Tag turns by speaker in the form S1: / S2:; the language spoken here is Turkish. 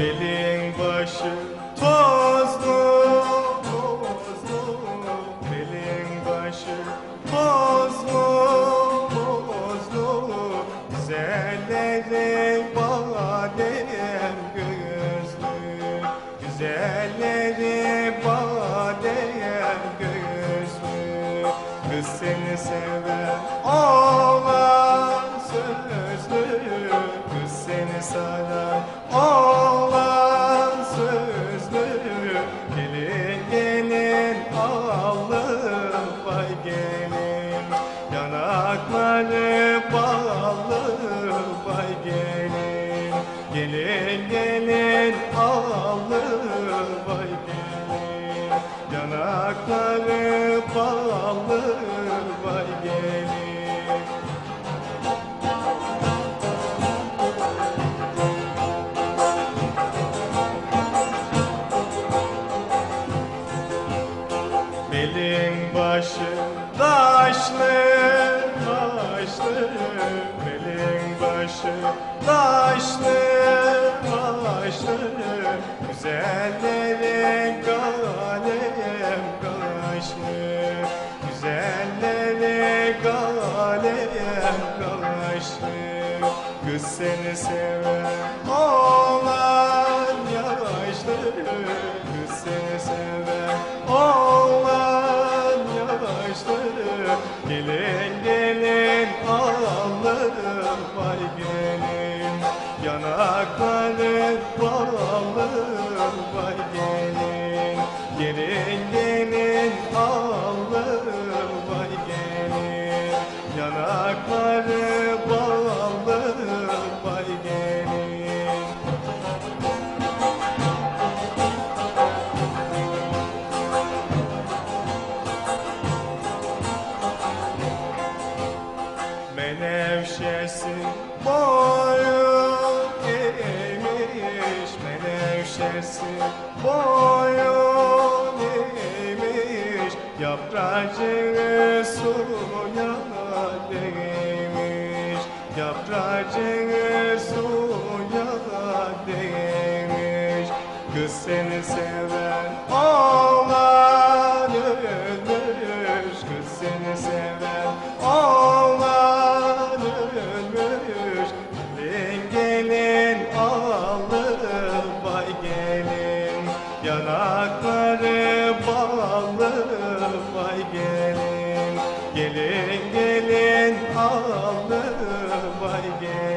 S1: Pelin başı tozlu Tozlu Pelin başı tozlu Tozlu Güzelleri badem gözlü. Güzelleri badem gözlü. Kız seni sever. Yanakları ballı vay gelin. Gelin gelin allı vay gelin. Yanakları ballı Belin başı taşlı taşlı Güzellerin kalem kaşlı Güzellerin kalem kaşlı Kız seni seven vay gelin Yanakları ballı vay gelin Gelin gelin alım vay gelin Yanakları Menevşesi boyun eğmiş Yapracığı suya değmiş Yapracığı suya değmiş Kız seni seven Yanakları bağlı vay gelin. Gelin gelin ağlı vay gelin.